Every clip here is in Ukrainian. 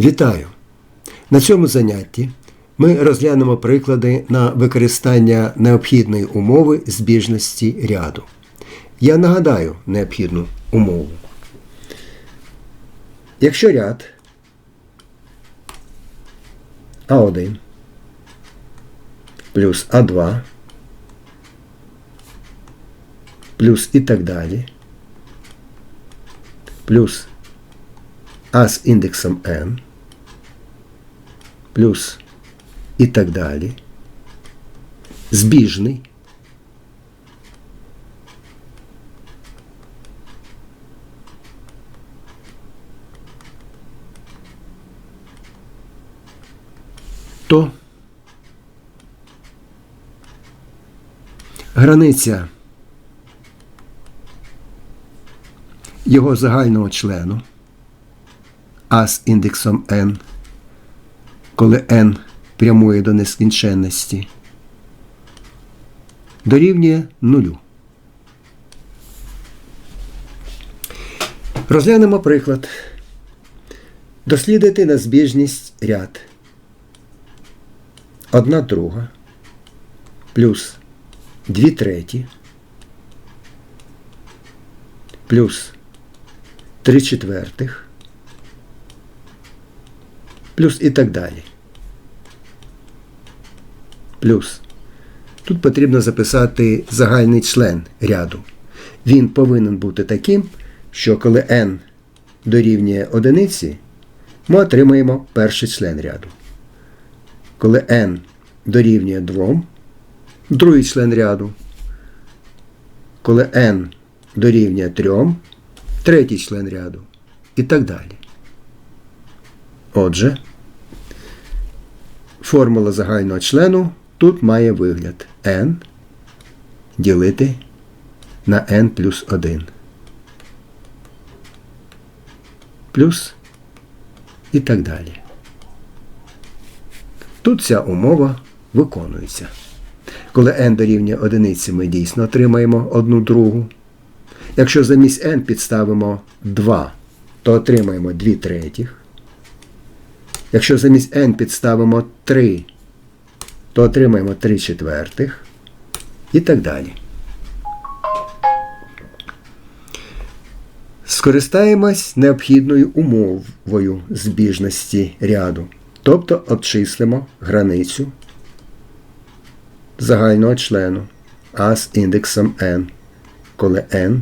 Вітаю! На цьому занятті ми розглянемо приклади на використання необхідної умови збіжності ряду. Я нагадаю необхідну умову. Якщо ряд А1 плюс А2 плюс і так далі, плюс А з індексом n, плюс і так далі, збіжний, то границя його загального члену а з індексом n, коли n прямує до нескінченності, дорівнює нулю. Розглянемо приклад. Дослідити на збіжність ряд. Одна друга плюс дві треті плюс три четвертих плюс і так далі. Плюс. Тут потрібно записати загальний член ряду. Він повинен бути таким, що коли n дорівнює одиниці, ми отримаємо перший член ряду. Коли n дорівнює 2, другий член ряду. Коли n дорівнює 3, третій член ряду. І так далі. Отже, формула загального члену тут має вигляд n ділити на n плюс 1. Плюс і так далі. Тут ця умова виконується. Коли n дорівнює одиниці, ми дійсно отримаємо одну другу. Якщо замість n підставимо 2, то отримаємо 2 третіх. Якщо замість n підставимо 3, то отримаємо 3 четвертих і так далі. Скористаємось необхідною умовою збіжності ряду, тобто обчислимо границю загального члену А з індексом n, коли n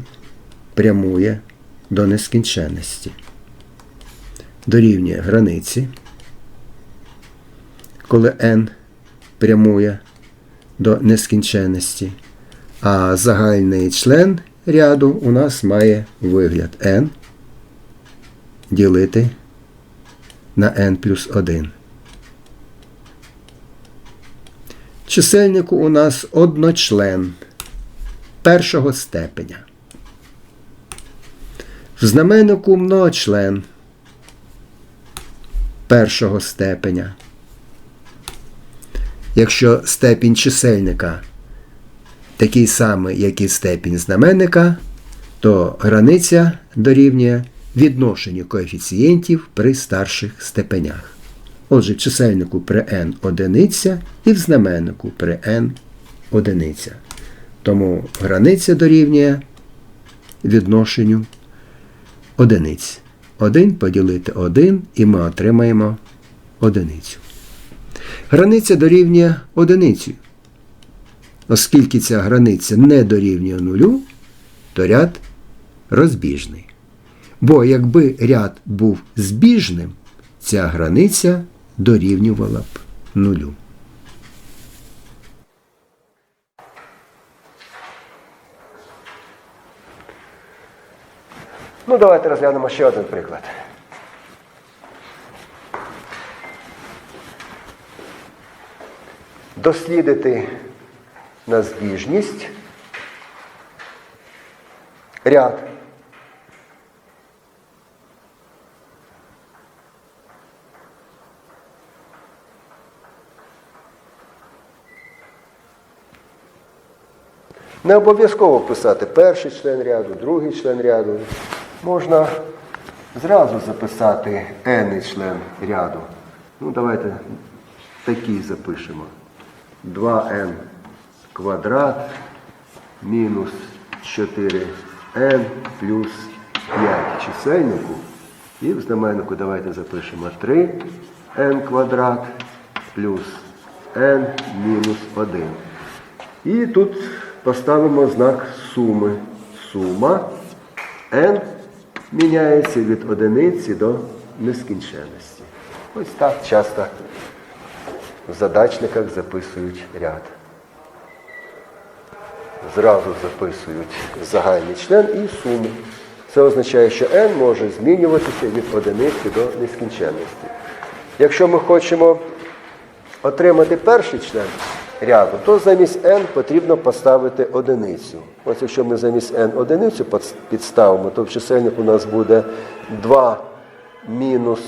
прямує до нескінченності. Дорівнює границі, коли n прямує до нескінченності, а загальний член ряду у нас має вигляд n ділити на n плюс 1. Чисельнику у нас одночлен першого степеня. В знаменнику многочлен першого степеня. Якщо степінь чисельника такий самий, як і степінь знаменника, то границя дорівнює відношенню коефіцієнтів при старших степенях. Отже, в чисельнику при n одиниця і в знаменнику при n одиниця. Тому границя дорівнює відношенню одиниць. 1 поділити 1 і ми отримаємо одиницю. Границя дорівнює одиницю. Оскільки ця границя не дорівнює нулю, то ряд розбіжний. Бо якби ряд був збіжним, ця границя дорівнювала б нулю. Ну, давайте розглянемо ще один приклад. Дослідити на збіжність ряд. Не обов'язково писати перший член ряду, другий член ряду. Можна зразу записати n член ряду. Ну, давайте такий запишемо. 2n квадрат мінус 4n плюс 5 в чисельнику. І в знаменнику давайте запишемо 3n квадрат плюс n мінус 1. І тут поставимо знак суми. Сума n міняється від одиниці до нескінченності. Ось так часто в задачниках записують ряд. Зразу записують загальний член і суму. Це означає, що n може змінюватися від одиниці до нескінченності. Якщо ми хочемо отримати перший член ряду, то замість n потрібно поставити одиницю. Ось якщо ми замість n одиницю підставимо, то в чисельнику у нас буде 2 мінус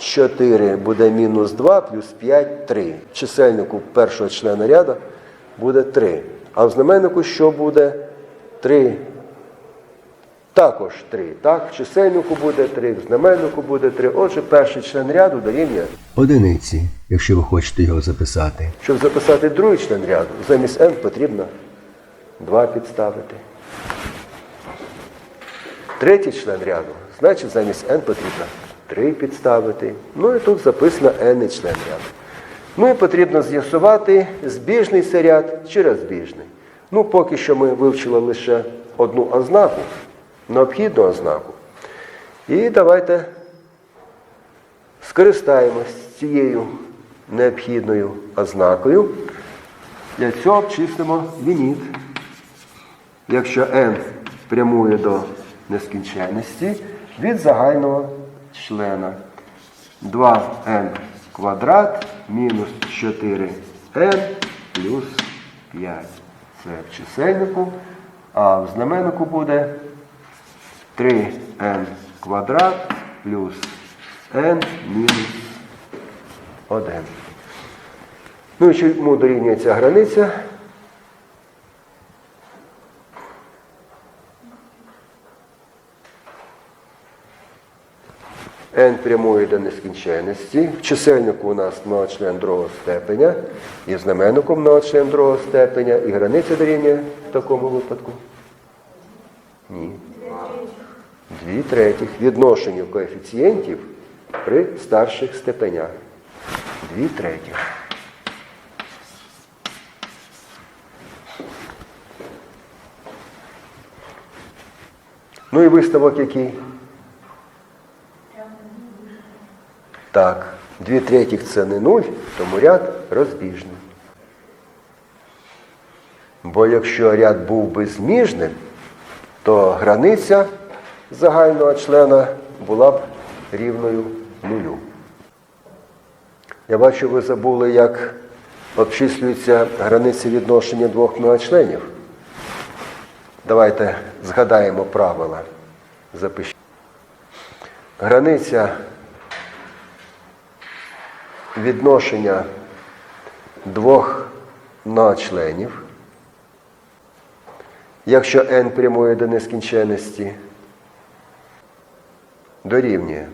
4 буде мінус 2 плюс 5 3. В чисельнику першого члена ряду буде 3. А в знаменнику що буде? 3 також 3. Так, в чисельнику буде 3, в знаменнику буде 3. Отже, перший член ряду дорівнює Одиниці, якщо ви хочете його записати. Щоб записати другий член ряду, замість n потрібно 2 підставити. Третій член ряду, значить замість n потрібно 3 підставити. Ну і тут записано n член ряду. Ну і потрібно з'ясувати, збіжний це ряд чи розбіжний. Ну, поки що ми вивчили лише одну ознаку, необхідну ознаку. І давайте скористаємось цією необхідною ознакою. Для цього обчислимо ліміт. Якщо n прямує до нескінченності від загального члена 2n квадрат мінус 4n плюс 5. Це в чисельнику, а в знаменнику буде 3n квадрат плюс n мінус 1. Ну і чому дорівнює ця границя? N прямує до нескінченності. В чисельнику у нас многочлен другого степеня, і в знаменнику многочлен другого степеня. І границя дорівнює в такому випадку? Ні. Дві третіх. Відношенню коефіцієнтів при старших степенях. Дві третіх. Ну і виставок який? Так, дві третіх це не нуль, тому ряд розбіжний. Бо якщо ряд був би зміжним, то границя загального члена була б рівною нулю. Я бачу, ви забули, як обчислюється границя відношення двох многочленів. Давайте згадаємо правила. Запишіть. Границя відношення двох многочленів, якщо n прямує до нескінченності, дорівнює.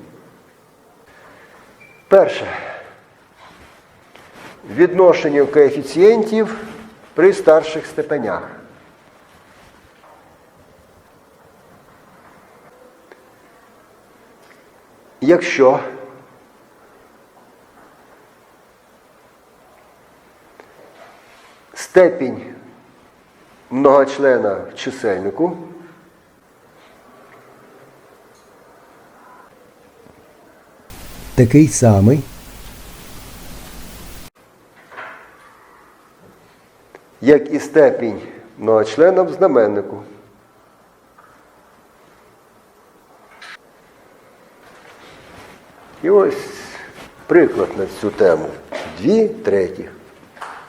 Перше. Відношенню коефіцієнтів при старших степенях. Якщо степінь многочлена в чисельнику Такий самий, як і степінь многочлена в знаменнику. І ось приклад на цю тему. Дві третіх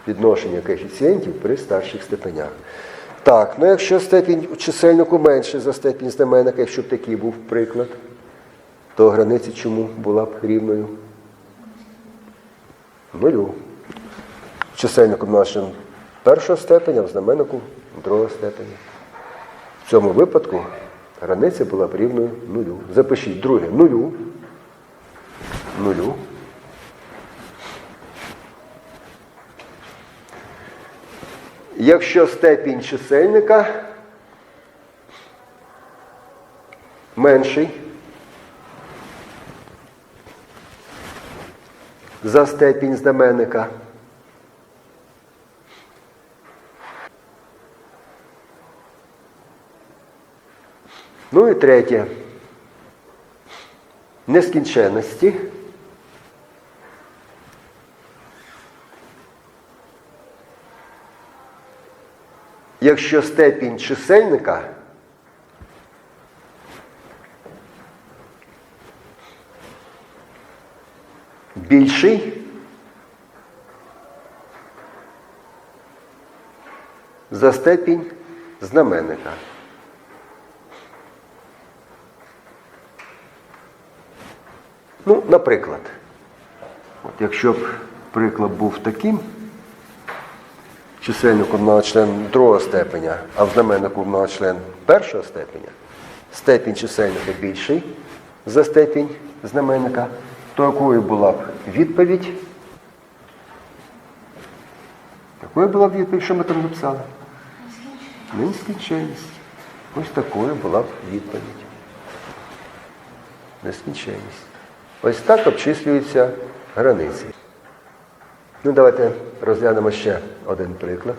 відношення коефіцієнтів при старших степенях. Так, ну якщо степінь у чисельнику менше за степінь знаменника, якщо б такий був приклад, то границя чому була б рівною? Нулю. Чисельнику нашим першого степеня, в знаменнику другого степеня. В цьому випадку Границя була б рівною нулю. Запишіть друге нулю. Нулю. Якщо степінь чисельника менший за степінь знаменника, Ну і третє. Нескінченності. Якщо степінь чисельника більший за степінь знаменника. Ну, наприклад, от якщо б приклад був таким, чисельником многочлен другого степеня, а в знаменнику многочлен першого степеня, степінь чисельника більший за степінь знаменника, то якою була б відповідь? Якою була б відповідь, що ми там написали? Нескінченність. Ось такою була б відповідь. Нескінченність. Ось так обчислюються границі. Ну, давайте розглянемо ще один приклад.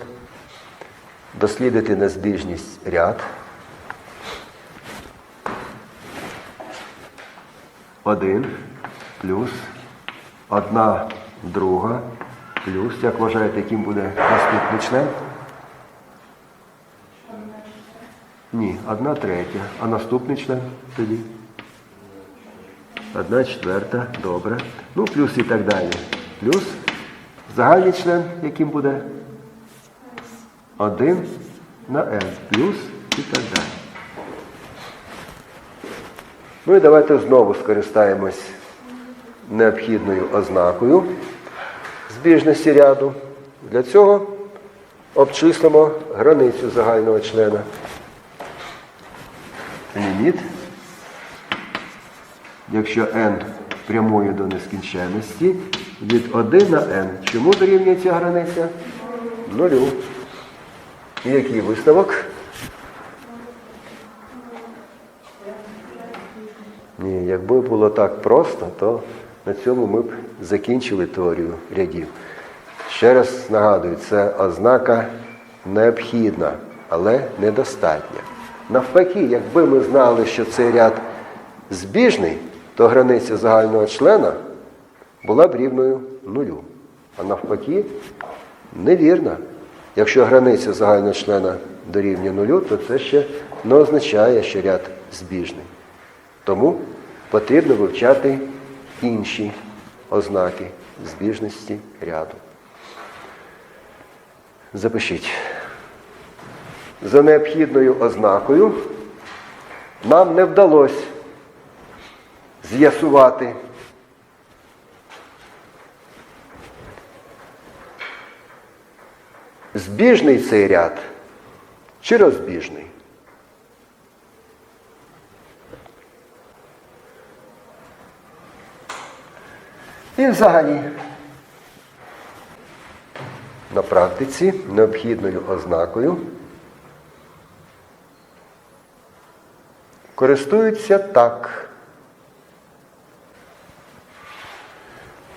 Дослідити незбіжність ряд. Один плюс одна друга плюс. Як вважаєте, яким буде наступний член? Ні, одна третя. А наступний член тоді? Одна четверта, добре. Ну, плюс і так далі. Плюс загальний член, яким буде 1 на n. Плюс і так далі. Ну і давайте знову скористаємось необхідною ознакою збіжності ряду. Для цього обчислимо границю загального члена. Ліміт якщо n прямує до нескінченності, від 1 на n. Чому дорівнює ця границя? Нулю. І який висновок? Ні, якби було так просто, то на цьому ми б закінчили теорію рядів. Ще раз нагадую, це ознака необхідна, але недостатня. Навпаки, якби ми знали, що цей ряд збіжний, то границя загального члена була б рівною нулю. А навпаки, невірна. Якщо границя загального члена дорівнює нулю, то це ще не означає, що ряд збіжний. Тому потрібно вивчати інші ознаки збіжності ряду. Запишіть. За необхідною ознакою нам не вдалося з'ясувати. Збіжний цей ряд чи розбіжний? І взагалі на практиці необхідною ознакою користуються так.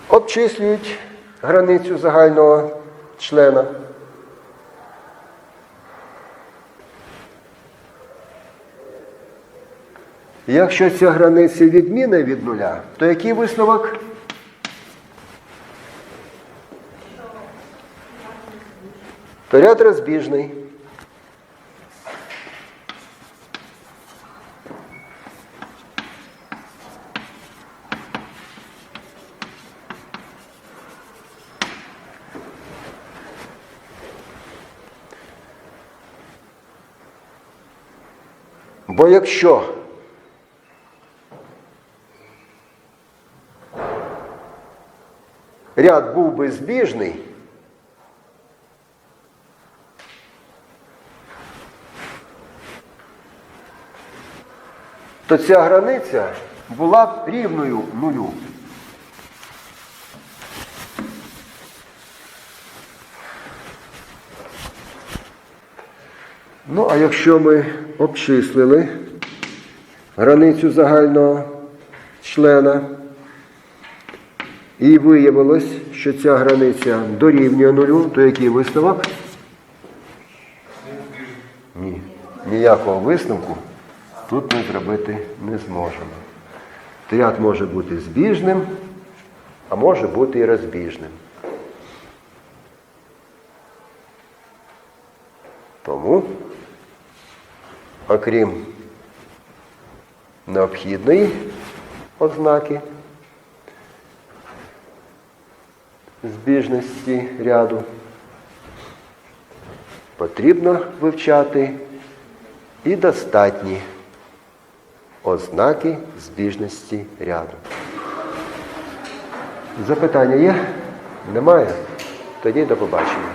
Обчислюють границю загального члена. Якщо ця границя відміна від нуля, то який висновок? То ряд розбіжний. Бо якщо ряд був би збіжний, то ця границя була б рівною нулю. Ну, а якщо ми обчислили границю загального члена, і виявилось, що ця границя дорівнює нулю, то який висновок? Ні. Ніякого висновку тут ми зробити не зможемо. Ряд може бути збіжним, а може бути і розбіжним. Тому, окрім необхідної ознаки збіжності ряду, потрібно вивчати і достатні ознаки збіжності ряду. Запитання є? Немає? Тоді до побачення.